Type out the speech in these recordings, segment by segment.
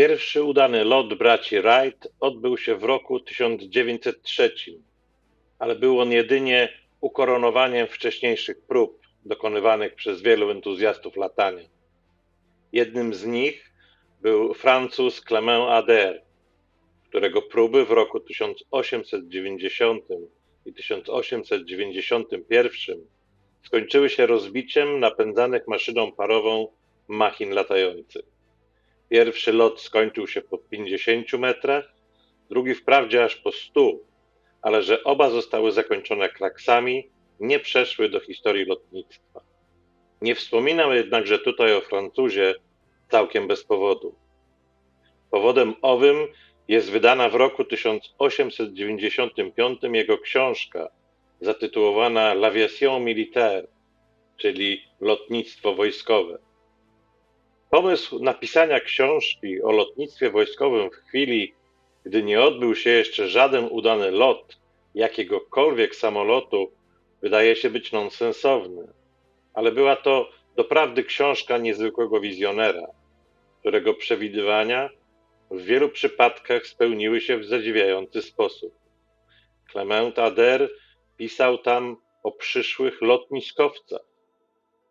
Pierwszy udany lot braci Wright odbył się w roku 1903, ale był on jedynie ukoronowaniem wcześniejszych prób dokonywanych przez wielu entuzjastów latania. Jednym z nich był Francuz Clement Ader, którego próby w roku 1890 i 1891 skończyły się rozbiciem napędzanych maszyną parową machin latających. Pierwszy lot skończył się po 50 metrach, drugi wprawdzie aż po 100, ale że oba zostały zakończone kraksami, nie przeszły do historii lotnictwa. Nie wspominam jednakże tutaj o Francuzie całkiem bez powodu. Powodem owym jest wydana w roku 1895 jego książka zatytułowana L'Aviation Militaire, czyli lotnictwo wojskowe. Pomysł napisania książki o lotnictwie wojskowym w chwili, gdy nie odbył się jeszcze żaden udany lot jakiegokolwiek samolotu, wydaje się być nonsensowny, ale była to doprawdy książka niezwykłego wizjonera, którego przewidywania w wielu przypadkach spełniły się w zadziwiający sposób. Clement Ader pisał tam o przyszłych lotniskowcach.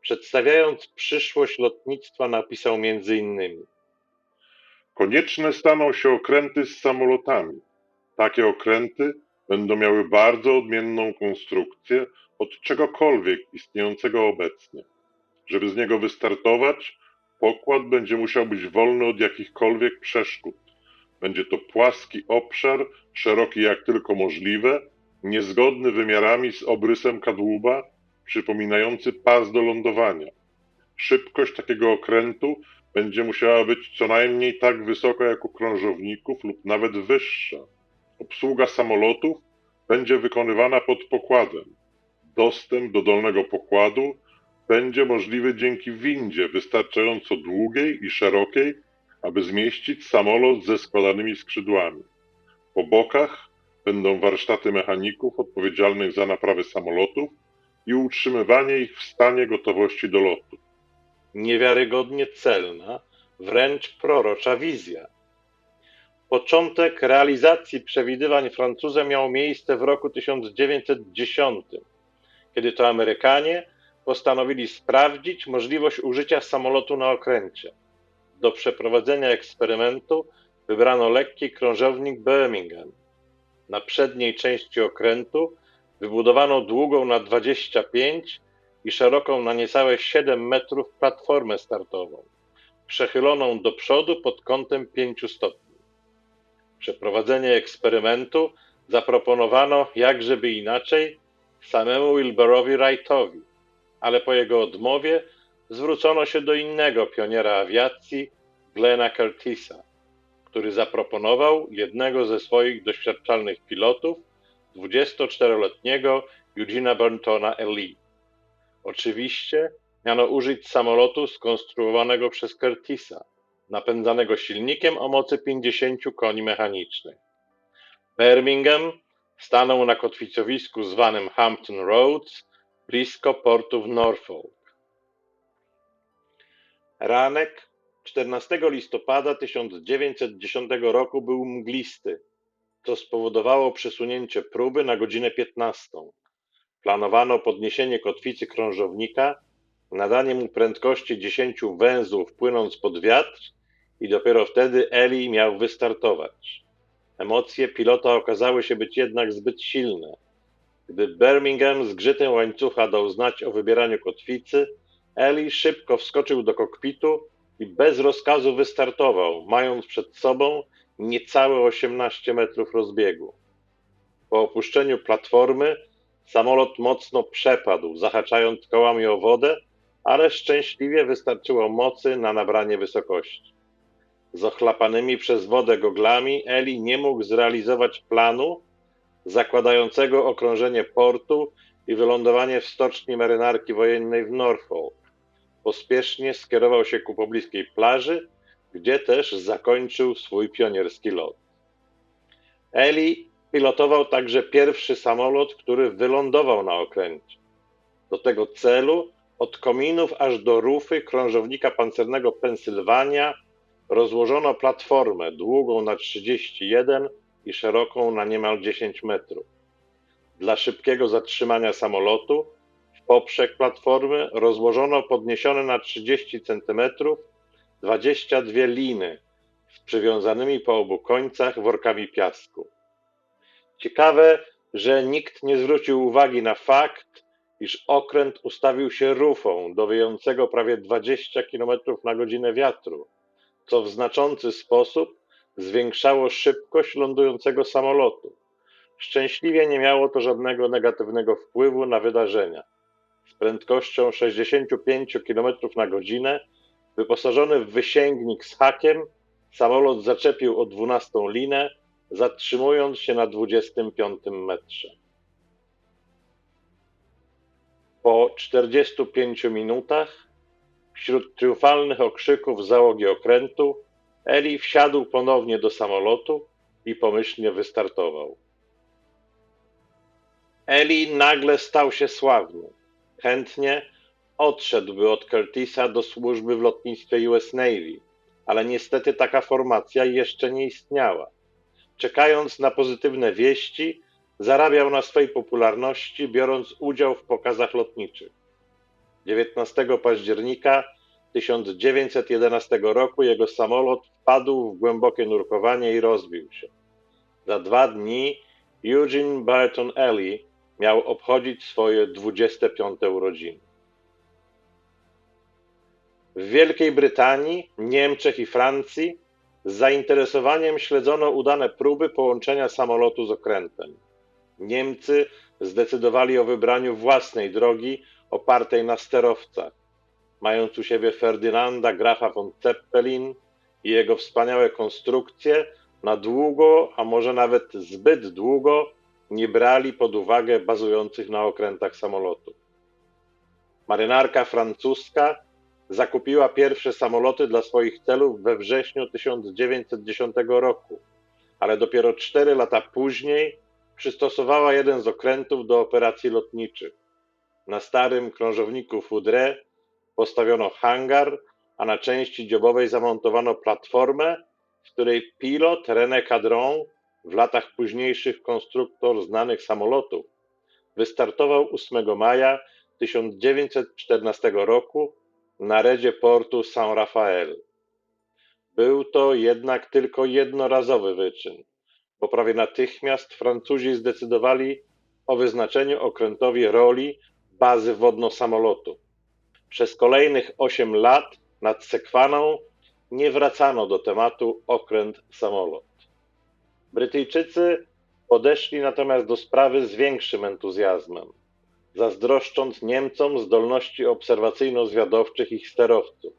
Przedstawiając przyszłość lotnictwa, napisał między innymi: Konieczne staną się okręty z samolotami. Takie okręty będą miały bardzo odmienną konstrukcję od czegokolwiek istniejącego obecnie. Żeby z niego wystartować, pokład będzie musiał być wolny od jakichkolwiek przeszkód. Będzie to płaski obszar, szeroki jak tylko możliwe, niezgodny wymiarami z obrysem kadłuba, przypominający pas do lądowania. Szybkość takiego okrętu będzie musiała być co najmniej tak wysoka jak u krążowników lub nawet wyższa. Obsługa samolotów będzie wykonywana pod pokładem. Dostęp do dolnego pokładu będzie możliwy dzięki windzie wystarczająco długiej i szerokiej, aby zmieścić samolot ze składanymi skrzydłami. Po bokach będą warsztaty mechaników odpowiedzialnych za naprawę samolotów i utrzymywanie ich w stanie gotowości do lotu. Niewiarygodnie celna, wręcz prorocza wizja. Początek realizacji przewidywań Francuza miał miejsce w roku 1910, kiedy to Amerykanie postanowili sprawdzić możliwość użycia samolotu na okręcie. Do przeprowadzenia eksperymentu wybrano lekki krążownik Birmingham. Na przedniej części okrętu wybudowano długą na 25 i szeroką na niecałe 7 metrów platformę startową, przechyloną do przodu pod kątem 5 stopni. Przeprowadzenie eksperymentu zaproponowano, jakżeby inaczej, samemu Wilburowi Wrightowi, ale po jego odmowie zwrócono się do innego pioniera awiacji, Glena Curtisa, który zaproponował jednego ze swoich doświadczalnych pilotów, 24-letniego Eugena Burntona Lee. Oczywiście miano użyć samolotu skonstruowanego przez Curtisa, napędzanego silnikiem o mocy 50 koni mechanicznych. Birmingham stanął na kotwicowisku zwanym Hampton Roads, blisko portu w Norfolk. Ranek 14 listopada 1910 roku był mglisty, co spowodowało przesunięcie próby na godzinę 15. Planowano podniesienie kotwicy krążownika, nadanie mu prędkości 10 węzłów płynąc pod wiatr i dopiero wtedy Eli miał wystartować. Emocje pilota okazały się być jednak zbyt silne. Gdy Birmingham z grzytem łańcucha dał znać o wybieraniu kotwicy, Eli szybko wskoczył do kokpitu i bez rozkazu wystartował, mając przed sobą niecałe 18 metrów rozbiegu. Po opuszczeniu platformy samolot mocno przepadł, zahaczając kołami o wodę, ale szczęśliwie wystarczyło mocy na nabranie wysokości. Z ochlapanymi przez wodę goglami Eli nie mógł zrealizować planu zakładającego okrążenie portu i wylądowanie w stoczni marynarki wojennej w Norfolk. Pospiesznie skierował się ku pobliskiej plaży, gdzie też zakończył swój pionierski lot. Eli pilotował także pierwszy samolot, który wylądował na okręcie. Do tego celu od kominów aż do rufy krążownika pancernego Pensylwania rozłożono platformę długą na 31 i szeroką na niemal 10 metrów. Dla szybkiego zatrzymania samolotu w poprzek platformy rozłożono podniesione na 30 cm 22 liny z przywiązanymi po obu końcach workami piasku. Ciekawe, że nikt nie zwrócił uwagi na fakt, iż okręt ustawił się rufą do wiejącego prawie 20 km na godzinę wiatru, co w znaczący sposób zwiększało szybkość lądującego samolotu. Szczęśliwie nie miało to żadnego negatywnego wpływu na wydarzenia. Z prędkością 65 km na godzinę, wyposażony w wysięgnik z hakiem, samolot zaczepił o 12 linę, zatrzymując się na 25 metrze. Po 45 minutach, wśród triumfalnych okrzyków załogi okrętu, Eli wsiadł ponownie do samolotu i pomyślnie wystartował. Eli nagle stał się sławny. Chętnie odszedłby od Curtisa do służby w lotnictwie US Navy, ale niestety taka formacja jeszcze nie istniała. Czekając na pozytywne wieści, zarabiał na swej popularności, biorąc udział w pokazach lotniczych. 19 października 1911 roku jego samolot wpadł w głębokie nurkowanie i rozbił się. Za dwa dni Eugene Barton Ellie miał obchodzić swoje 25 urodziny. W Wielkiej Brytanii, Niemczech i Francji z zainteresowaniem śledzono udane próby połączenia samolotu z okrętem. Niemcy zdecydowali o wybraniu własnej drogi opartej na sterowcach. Mając u siebie Ferdynanda Grafa von Zeppelin i jego wspaniałe konstrukcje, na długo, a może nawet zbyt długo, nie brali pod uwagę bazujących na okrętach samolotów. Marynarka francuska zakupiła pierwsze samoloty dla swoich celów we wrześniu 1910 roku, ale dopiero cztery lata później przystosowała jeden z okrętów do operacji lotniczych. Na starym krążowniku Foudre postawiono hangar, a na części dziobowej zamontowano platformę, w której pilot René Cadron, w latach późniejszych konstruktor znanych samolotów, wystartował 8 maja 1914 roku na redzie portu Saint Rafael. Był to jednak tylko jednorazowy wyczyn, bo prawie natychmiast Francuzi zdecydowali o wyznaczeniu okrętowi roli bazy wodno-samolotu. Przez kolejnych 8 lat nad Sekwaną nie wracano do tematu okręt-samolot. Brytyjczycy podeszli natomiast do sprawy z większym entuzjazmem, zazdroszcząc Niemcom zdolności obserwacyjno-zwiadowczych ich sterowców.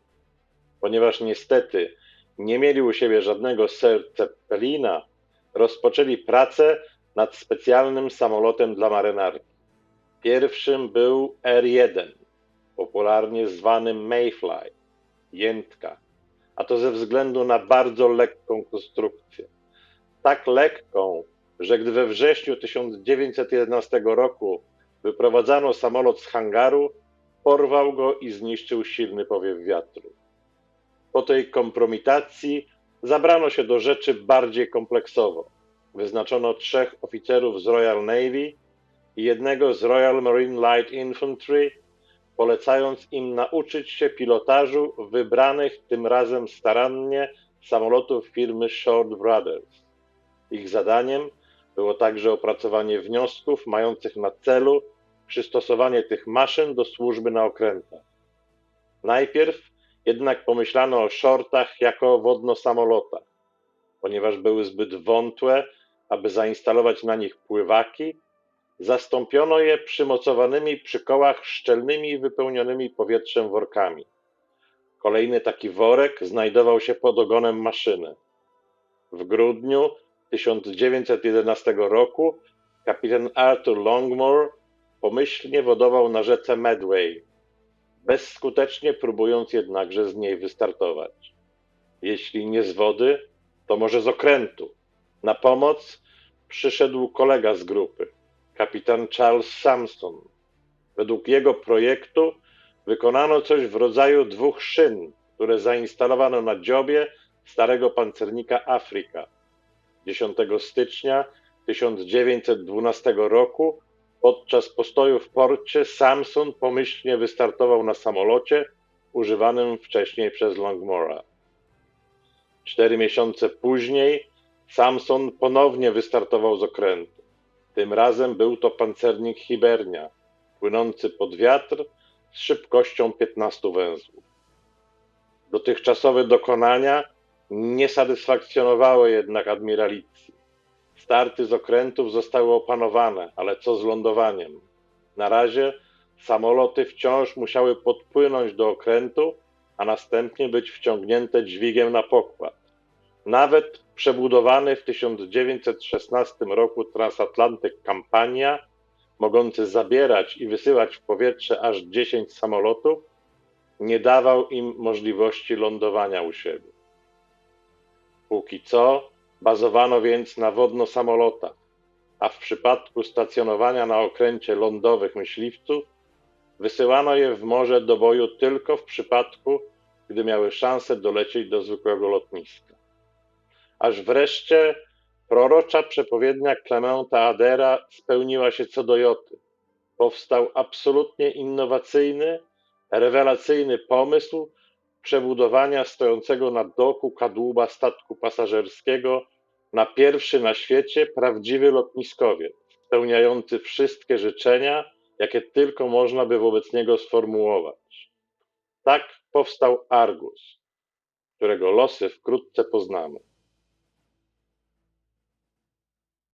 Ponieważ niestety nie mieli u siebie żadnego Sir Zeppelina, rozpoczęli pracę nad specjalnym samolotem dla marynarki. Pierwszym był R-1, popularnie zwany Mayfly, jętka, a to ze względu na bardzo lekką konstrukcję. Tak lekką, że gdy we wrześniu 1911 roku wyprowadzano samolot z hangaru, porwał go i zniszczył silny powiew wiatru. Po tej kompromitacji zabrano się do rzeczy bardziej kompleksowo. Wyznaczono trzech oficerów z Royal Navy i jednego z Royal Marine Light Infantry, polecając im nauczyć się pilotażu wybranych tym razem starannie samolotów firmy Short Brothers. Ich zadaniem było także opracowanie wniosków mających na celu przystosowanie tych maszyn do służby na okrętach. Najpierw jednak pomyślano o shortach jako wodno-samolotach, ponieważ były zbyt wątłe, aby zainstalować na nich pływaki, zastąpiono je przymocowanymi przy kołach szczelnymi wypełnionymi powietrzem workami. Kolejny taki worek znajdował się pod ogonem maszyny. W grudniu 1911 roku kapitan Arthur Longmore pomyślnie wodował na rzece Medway, bezskutecznie próbując jednakże z niej wystartować. Jeśli nie z wody, to może z okrętu. Na pomoc przyszedł kolega z grupy, kapitan Charles Samson. Według jego projektu wykonano coś w rodzaju dwóch szyn, które zainstalowano na dziobie starego pancernika Afryka. 10 stycznia 1912 roku podczas postoju w porcie Samson pomyślnie wystartował na samolocie używanym wcześniej przez Longmora. Cztery miesiące później Samson ponownie wystartował z okrętu. Tym razem był to pancernik Hibernia, płynący pod wiatr z szybkością 15 węzłów. Dotychczasowe dokonania nie satysfakcjonowały jednak admiralicji. Starty z okrętów zostały opanowane, ale co z lądowaniem? Na razie samoloty wciąż musiały podpłynąć do okrętu, a następnie być wciągnięte dźwigiem na pokład. Nawet przebudowany w 1916 roku transatlantyk Campania, mogący zabierać i wysyłać w powietrze aż 10 samolotów, nie dawał im możliwości lądowania u siebie. Póki co bazowano więc na wodno-samolotach, a w przypadku stacjonowania na okręcie lądowych myśliwców wysyłano je w morze do boju tylko w przypadku, gdy miały szansę dolecieć do zwykłego lotniska. Aż wreszcie prorocza przepowiednia Clementa Adera spełniła się co do joty. Powstał absolutnie innowacyjny, rewelacyjny pomysł przebudowania stojącego na doku kadłuba statku pasażerskiego na pierwszy na świecie prawdziwy lotniskowiec, spełniający wszystkie życzenia, jakie tylko można by wobec niego sformułować. Tak powstał Argus, którego losy wkrótce poznamy.